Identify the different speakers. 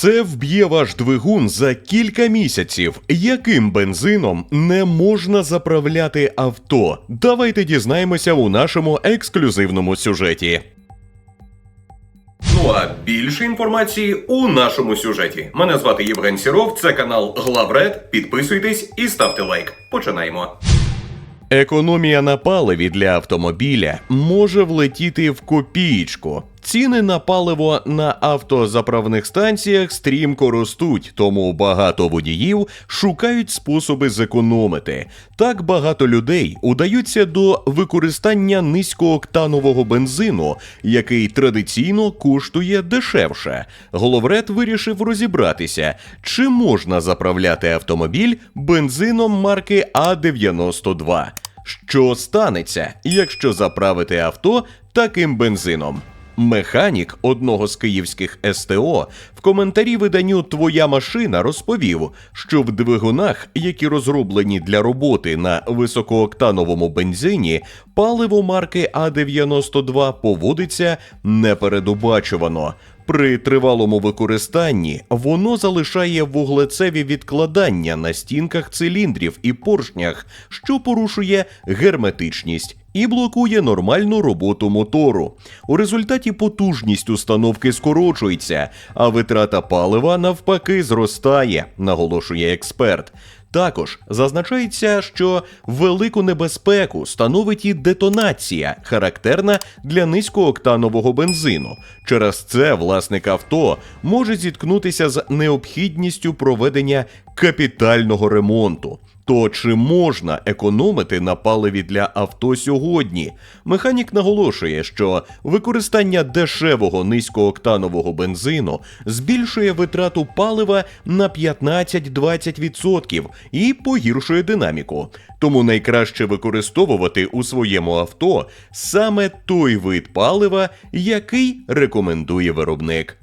Speaker 1: Це вб'є ваш двигун за кілька місяців. Яким бензином не можна заправляти авто? Давайте дізнаємося у нашому ексклюзивному сюжеті. Ну а більше інформації у нашому сюжеті. Мене звати Євген Сіров, це канал Главред. Підписуйтесь і ставте лайк. Починаємо. Економія на паливі для автомобіля може влетіти в копієчку. Ціни на паливо на автозаправних станціях стрімко ростуть, тому багато водіїв шукають способи зекономити. Так багато людей удаються до використання низькооктанового бензину, який традиційно коштує дешевше. Головред вирішив розібратися, чи можна заправляти автомобіль бензином марки А92. Що станеться, якщо заправити авто таким бензином? Механік одного з київських СТО в коментарі виданню Твоя машина розповів, що в двигунах, які розроблені для роботи на високооктановому бензині, паливо марки А92 поводиться непередбачувано. При тривалому використанні воно залишає вуглецеві відкладання на стінках циліндрів і поршнях, що порушує герметичність і блокує нормальну роботу мотору. У результаті потужність установки скорочується, а витрата палива навпаки зростає, наголошує експерт. Також зазначається, що велику небезпеку становить і детонація, характерна для низькооктанового бензину. Через це власник авто може зіткнутися з необхідністю проведення капітального ремонту. То чи можна економити на паливі для авто сьогодні? Механік наголошує, що використання дешевого низькооктанового бензину збільшує витрату палива на 15-20% і погіршує динаміку. Тому найкраще використовувати у своєму авто саме той вид палива, який рекомендує виробник.